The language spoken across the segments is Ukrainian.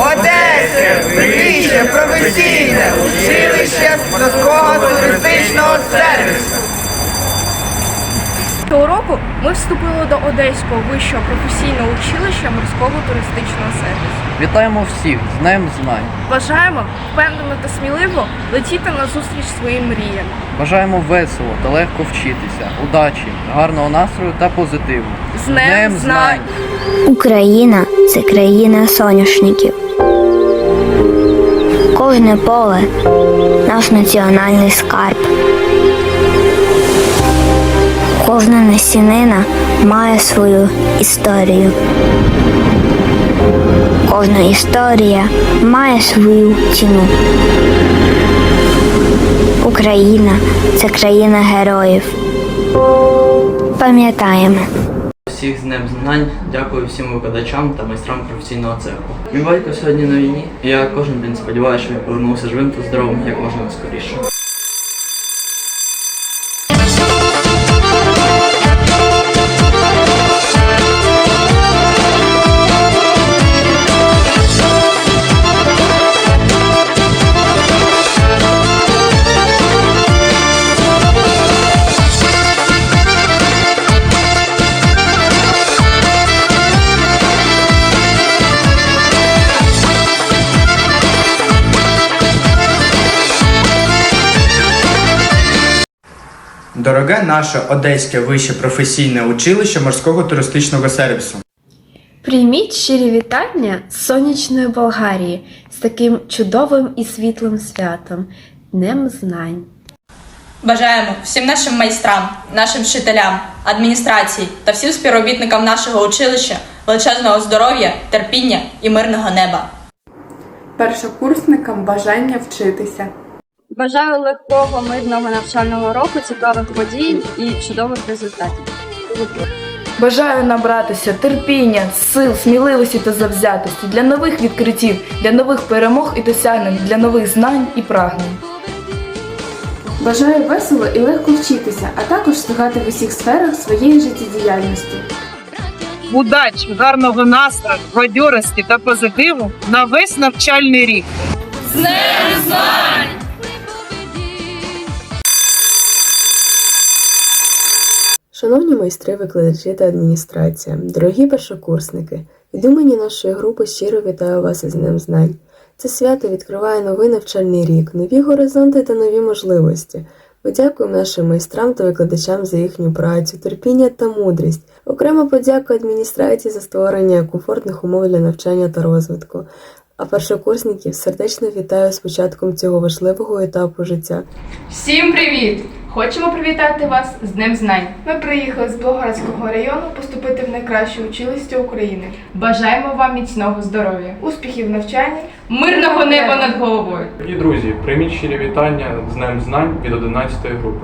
Одеське вище професійне училище морського туристичного сервісу. Цього року ми вступили до Одеського вищого професійного училища морського туристичного сервісу. Вітаємо всіх з Днем Знань. Бажаємо впевнено та сміливо летіти на зустріч своїм мріям. Бажаємо весело та легко вчитися, удачі, гарного настрою та позитиву. З Днем Знань! Україна це країна соняшників. Кожне поле наш національний скарб. Кожна насінина має свою історію. Кожна історія має свою ціну. Україна це країна героїв. Пам'ятаємо. Всіх з Днем Знань, дякую всім викладачам та майстрам професійного цеху. Мій батько сьогодні на війні, я кожен день сподіваюся, що він повернувся живим та здоровим як можна скоріше. Дороге наше Одеське вище професійне училище морського туристичного сервісу. Прийміть щирі вітання з сонячної Болгарії з таким чудовим і світлим святом Днем Знань. Бажаємо всім нашим майстрам, нашим вчителям, адміністрації та всім співробітникам нашого училища величезного здоров'я, терпіння і мирного неба. Першокурсникам бажання вчитися. Бажаю легкого мирного навчального року, цікавих подій і чудових результатів. Бажаю набратися терпіння, сил, сміливості та завзятості для нових відкриттів, для нових перемог і досягнень, для нових знань і прагнень. Бажаю весело і легко вчитися, а також встигати в усіх сферах своєї життєдіяльності. удачі, гарного настрою, бадьорості та позитиву на весь навчальний рік. Шановні майстри, викладачі та адміністрація, дорогі першокурсники, від імені нашої групи щиро вітаю вас із Днем Знань. Це свято відкриває новий навчальний рік, нові горизонти та нові можливості. Подякуємо нашим майстрам та викладачам за їхню працю, терпіння та мудрість. Окремо подяку адміністрації за створення комфортних умов для навчання та розвитку. А першокурсників сердечно вітаю з початком цього важливого етапу життя. Всім привіт! Хочемо привітати вас з Днем Знань. Ми приїхали з Болградського району поступити в найкраще училище України. Бажаємо вам міцного здоров'я, успіхів в навчанні, мирного неба над головою. І друзі, прийміть щирі вітання з Днем Знань від 11 групи.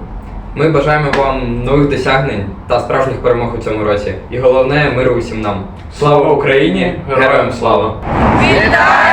Ми бажаємо вам нових досягнень та справжніх перемог у цьому році. І головне миру усім нам. Слава Україні! Героям слава! Вітаємо з